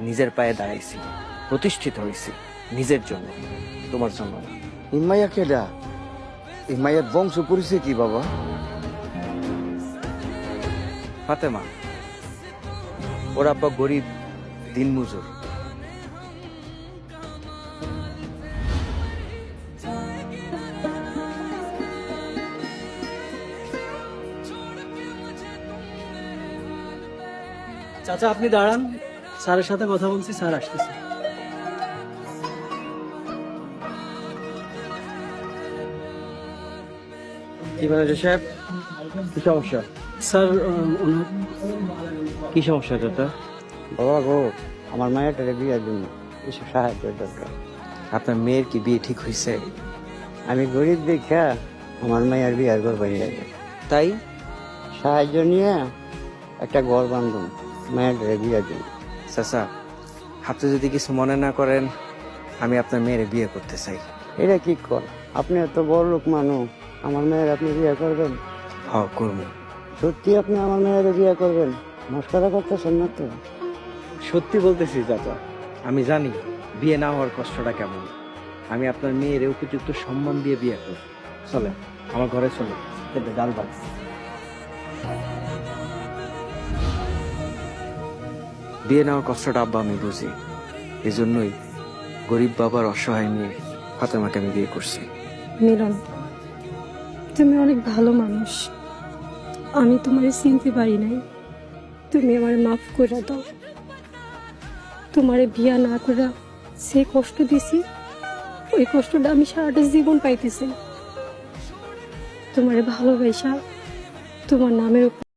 নিজের পায়ে দাঁড়াইছি প্রতিষ্ঠিত হয়েছি নিজের জন্য তোমার জন্য না। ইমাইয়া কেডা? ইমাইয়ার বংশ পরিচয় কি বাবা? ফাতেমা ওর আব্বা গরিব দিনমজুর চাচা আপনি দাঁড়ান। স্যারের সাথে কথা বলছি স্যার আসতেছে। কি ম্যানেজার সাহেব? কি সমস্যা? স্যার ওনার কি সমস্যা চাচা বাবা গো আমার মায়েরটারে বিয়ের জন্য কিছু সাহায্যের দরকার। আপনার মেয়ের কি বিয়ে ঠিক হয়েছে আমি গরিব দেখা আমার মায়ের বিয়ার ঘর বানিয়ে লাগে তাই? সাহায্য নিয়ে একটা ঘর বান্ধব মায়েরটারে বিয়ের জন্য চাচা আপনি যদি কিছু মনে না করেন আমি আপনার মেয়ের বিয়ে করতে চাই। এটা কি কর? আপনি এত বড় লোক মানুষ আমার মেয়ের আপনি বিয়ে করবেন? হ করব। সত্যি আপনি আমার মেয়ের বিয়ে করবেন? মস্করা করতেছেন না তো? সত্যি বলতেছি চাচা আমি জানি বিয়ে না হওয়ার কষ্টটা কেমন। আমি আপনার মেয়ের উপযুক্ত সম্মান দিয়ে বিয়ে করব। চলে আমার ঘরে চলে ডাল ভাত। বিয়ে নেওয়ার কষ্টটা আব্বা আমি বুঝি। এই জন্যই গরিব বাবার অসহায় মেয়ে ফাতেমাকে আমি বিয়ে করছি। মিলন, তুমি অনেক ভালো মানুষ। আমি তোমার চিনতে পারি নাই। তুমি আমার মাফ করে দাও। তোমারে বিয়া না করা সে কষ্ট দিছি, ওই কষ্টটা আমি সারাটা জীবন পাইতেছি। তোমারে ভালোবাসা তোমার নামের